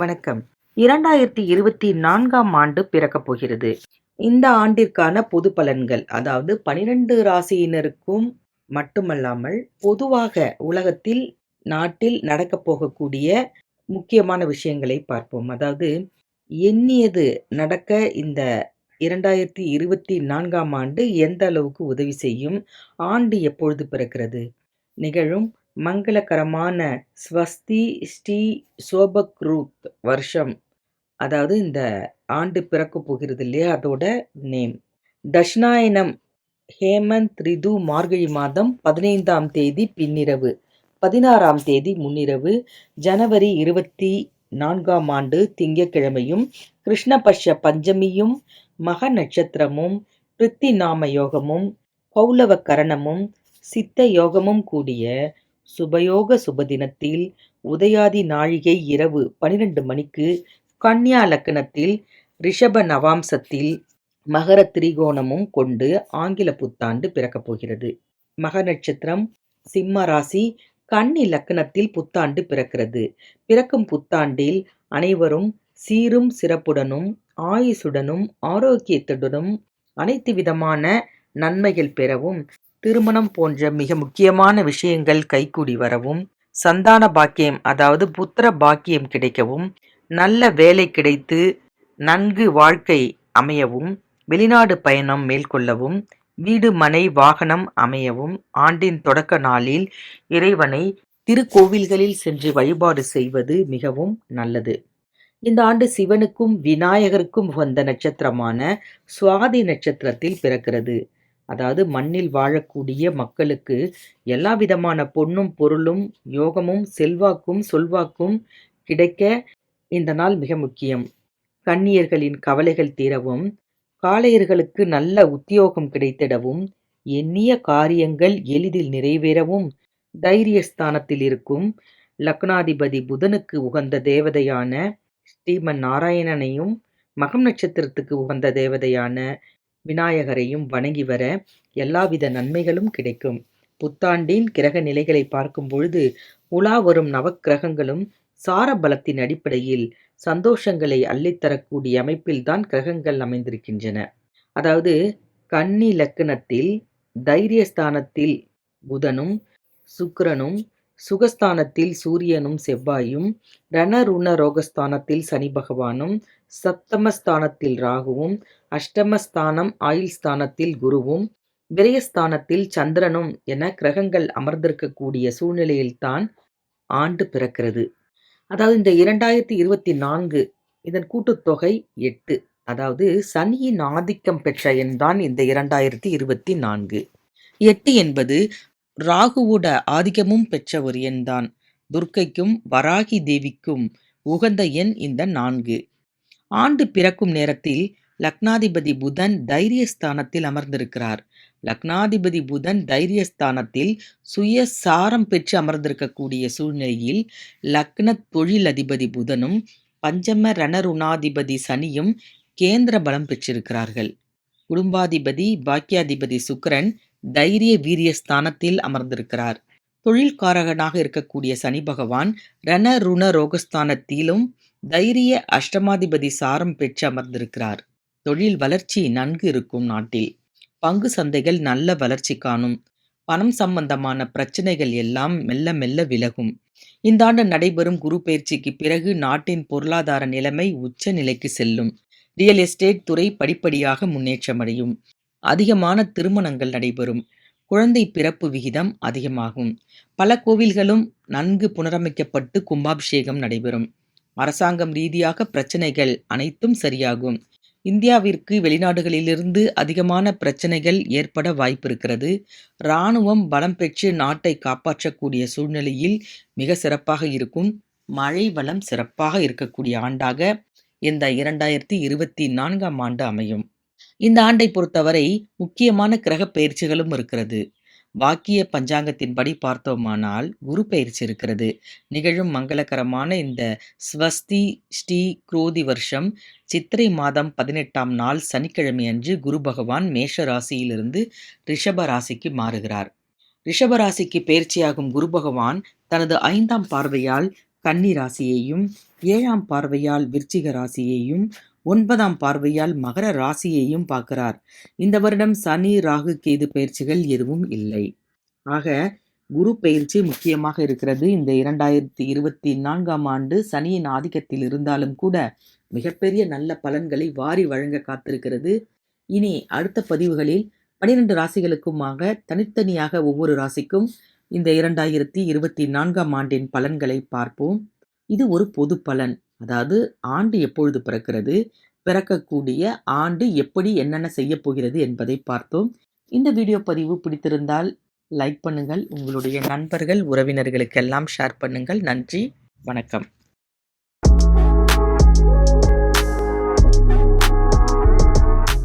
வணக்கம். இரண்டாயிரத்தி இருபத்தி நான்காம் ஆண்டு பிறக்கப் போகிறது. இந்த ஆண்டிற்கான பொது பலன்கள் அதாவது பனிரெண்டு ராசியினருக்கும் மட்டுமல்லாமல் பொதுவாக உலகத்தில் நாட்டில் நடக்கப் போகக்கூடிய முக்கியமான விஷயங்களை பார்ப்போம். அதாவது எண்ணியது நடக்க இந்த இரண்டாயிரத்தி இருபத்தி நான்காம் ஆண்டு எந்த அளவுக்கு உதவி செய்யும் ஆண்டு எப்பொழுது பிறக்கிறது நிகழும் மங்களகரமான ஸ்வஸ்தி ஸ்ரீ சோபக்ரூத் வருஷம். அதாவது இந்த ஆண்டு பிறக்க போகிறது இல்லையா? அதோட நேம். தஷ்ணாயனம் ஹேமந்த் ரிது மார்கழி மாதம் பதினைந்தாம் தேதி பின்னிரவு. பதினாறாம் தேதி முன்னிரவு. ஜனவரி இருபத்தி நான்காம் ஆண்டு திங்கக்கிழமையும் கிருஷ்ணபட்ச பஞ்சமியும் மக நட்சத்திரமும் பிரித்தி நாம யோகமும் பௌலவ கரணமும் சித்த யோகமும் கூடிய சுபயோக சுபதினத்தில் உதயாதி நாழிகை இரவு பனிரெண்டு மணிக்கு கன்யா லக்னத்தில் ரிஷப நவாம்சத்தில் மகர திரிகோணமும் கொண்டு ஆங்கில புத்தாண்டு பிறக்கப் போகிறது. மக நட்சத்திரம் சிம்ம ராசி கன்னி லக்னத்தில் புத்தாண்டு பிறக்கிறது. பிறக்கும் புத்தாண்டில் அனைவரும் சீரும் சிறப்புடனும் ஆயுசுடனும் ஆரோக்கியத்துடனும் அனைத்து விதமான நன்மைகள் பெறவும் திருமணம் போன்ற மிக முக்கியமான விஷயங்கள் கைகூடி வரவும் சந்தான பாக்கியம் அதாவது புத்திர பாக்கியம் கிடைக்கவும் நல்ல வேலை கிடைத்து நன்கு வாழ்க்கை அமையவும் வெளிநாடு பயணம் மேற்கொள்ளவும் வீடு மனை வாகனம் அமையவும் ஆண்டின் தொடக்க நாளில் இறைவனை திருக்கோவில்களில் சென்று வழிபாடு செய்வது மிகவும் நல்லது. இந்த ஆண்டு சிவனுக்கும் விநாயகருக்கும் உகந்த நட்சத்திரமான சுவாதி நட்சத்திரத்தில் பிறக்கிறது. அதாவது மண்ணில் வாழக்கூடிய மக்களுக்கு எல்லா விதமான பொன்னும் பொருளும் யோகமும் செல்வாக்கும் சொல்வாக்கும் கிடைக்க இந்த நாள் மிக முக்கியம். கன்னியர்களின் கவலைகள் தீரவும் காளையர்களுக்கு நல்ல உத்தியோகம் கிடைத்திடவும் எண்ணிய காரியங்கள் எளிதில் நிறைவேறவும் தைரியஸ்தானத்தில் இருக்கும் லக்னாதிபதி புதனுக்கு உகந்த தேவதையான ஸ்ரீமன் நாராயணனையும் மகம் நட்சத்திரத்துக்கு உகந்த தேவதையான விநாயகரையும் வணங்கி வர எல்லாவித நன்மைகளும் கிடைக்கும். புத்தாண்டின் கிரக நிலைகளை பார்க்கும் பொழுது உலா வரும் நவக்கிரகங்களும் சார பலத்தின் அடிப்படையில் சந்தோஷங்களை அள்ளித்தரக்கூடிய அமைப்பில்தான் கிரகங்கள் அமைந்திருக்கின்றன. அதாவது கன்னி லக்கணத்தில் தைரியஸ்தானத்தில் புதனும் சுக்கிரனும் சுகஸ்தானத்தில் சூரியனும் செவ்வாயும் ரணருண ரோகஸ்தானத்தில் சனி பகவானும் சப்தமஸ்தானத்தில் ராகுவும் அஷ்டமஸ்தானம் ஆயுள் ஸ்தானத்தில் குருவும் விரயஸ்தானத்தில் சந்திரனும் என கிரகங்கள் அமர்ந்திருக்கக்கூடிய சூழ்நிலையில்தான் ஆண்டு பிறக்கிறது. அதாவது இந்த இரண்டாயிரத்தி இருபத்தி நான்கு இதன் கூட்டுத்தொகை எட்டு. அதாவது சனியின் ஆதிக்கம் பெற்ற எண்தான் இந்த இரண்டாயிரத்தி இருபத்தி நான்கு. எட்டு என்பது ராகுவோட ஆதிக்கமும் பெற்ற ஒரு எண்தான் துர்க்கைக்கும் வராகி தேவிக்கும் உகந்த எண் இந்த நான்கு. ஆண்டு பிறக்கும் நேரத்தில் லக்னாதிபதி புதன் தைரியஸ்தானத்தில் அமர்ந்திருக்கிறார். லக்னாதிபதி புதன் தைரியஸ்தானத்தில் சுய சாரம் பெற்று அமர்ந்திருக்கக்கூடிய சூழ்நிலையில் லக்ன தொழில் அதிபதி புதனும் பஞ்சம ரணருணாதிபதி சனியும் கேந்திர பலம் பெற்றிருக்கிறார்கள். குடும்பாதிபதி பாக்கியாதிபதி சுக்கரன் தைரிய வீரிய ஸ்தானத்தில் அமர்ந்திருக்கிறார். தொழில்காரகனாக இருக்கக்கூடிய சனி பகவான் ரண ருண ரோகஸ்தானத்திலும் தைரிய அஷ்டமாதிபதி சாரம் பெற்று அமர்ந்திருக்கிறார். தொழில் வளர்ச்சி நன்கு இருக்கும் நாட்டில். பங்கு சந்தைகள் நல்ல வளர்ச்சி காணும். பணம் சம்பந்தமான பிரச்சனைகள் எல்லாம் மெல்ல மெல்ல விலகும். இந்த ஆண்டு நடைபெறும் குரு பயிற்சிக்கு பிறகு நாட்டின் பொருளாதார நிலைமை உச்ச நிலைக்கு செல்லும். ரியல் எஸ்டேட் துறை படிப்படியாக முன்னேற்றமடையும். அதிகமான திருமணங்கள் நடைபெறும். குழந்தை பிறப்பு விகிதம் அதிகமாகும். பல கோவில்களும் நன்கு புனரமைக்கப்பட்டு கும்பாபிஷேகம் நடைபெறும். அரசாங்கம் ரீதியாக பிரச்சனைகள் அனைத்தும் சரியாகும். இந்தியாவிற்கு வெளிநாடுகளிலிருந்து அதிகமான பிரச்சனைகள் ஏற்பட வாய்ப்பிருக்கிறது. இராணுவம் பலம் பெற்று நாட்டை காப்பாற்றக்கூடிய சூழ்நிலையில் மிக சிறப்பாக இருக்கும். மழை வளம் சிறப்பாக இருக்கக்கூடிய ஆண்டாக இந்த இரண்டாயிரத்தி இருபத்தி நான்காம் ஆண்டு அமையும். இந்த ஆண்டை பொறுத்தவரை முக்கியமான கிரக பயிற்சிகளும் இருக்கிறது. வாக்கிய பஞ்சாங்கத்தின்படி பார்த்தோமானால் குரு பயிற்சி இருக்கிறது. நிகழும் மங்களகரமான இந்த ஸ்வஸ்தி ஸ்ரீ குரோதி வருஷம் சித்திரை மாதம் பதினெட்டாம் நாள் சனிக்கிழமை அன்று குரு பகவான் மேஷ ராசியிலிருந்து ரிஷப ராசிக்கு மாறுகிறார். ரிஷப ராசிக்கு பயிற்சியாகும் குரு பகவான் தனது ஐந்தாம் பார்வையால் கன்னி ராசியையும் ஏழாம் பார்வையால் விருச்சிக ராசியையும் ஒன்பதாம் பார்வையால் மகர ராசியையும் பார்க்கிறார். இந்த வருடம் சனி ராகு கேது பயிற்சிகள் எதுவும் இல்லை. ஆக குரு பயிற்சி முக்கியமாக இருக்கிறது. இந்த இரண்டாயிரத்தி இருபத்தி நான்காம் ஆண்டு சனியின் ஆதிக்கத்தில் இருந்தாலும் கூட மிகப்பெரிய நல்ல பலன்களை வாரி வழங்க காத்திருக்கிறது. இனி அடுத்த பதிவுகளில் பனிரெண்டு ராசிகளுக்குமாக தனித்தனியாக ஒவ்வொரு ராசிக்கும் இந்த இரண்டாயிரத்தி இருபத்தி நான்காம் ஆண்டின் பலன்களை பார்ப்போம். இது ஒரு பொது பலன். அதாவது ஆண்டு எப்பொழுது பிறக்கிறது? பிறக்கக்கூடிய ஆண்டு எப்படி என்னென்ன செய்ய போகிறது என்பதை பார்த்தோம். இந்த வீடியோ பதிவு பிடித்திருந்தால் லைக் பண்ணுங்கள். உங்களுடைய நண்பர்கள் உறவினர்களுக்கெல்லாம் ஷேர் பண்ணுங்கள். நன்றி. வணக்கம்.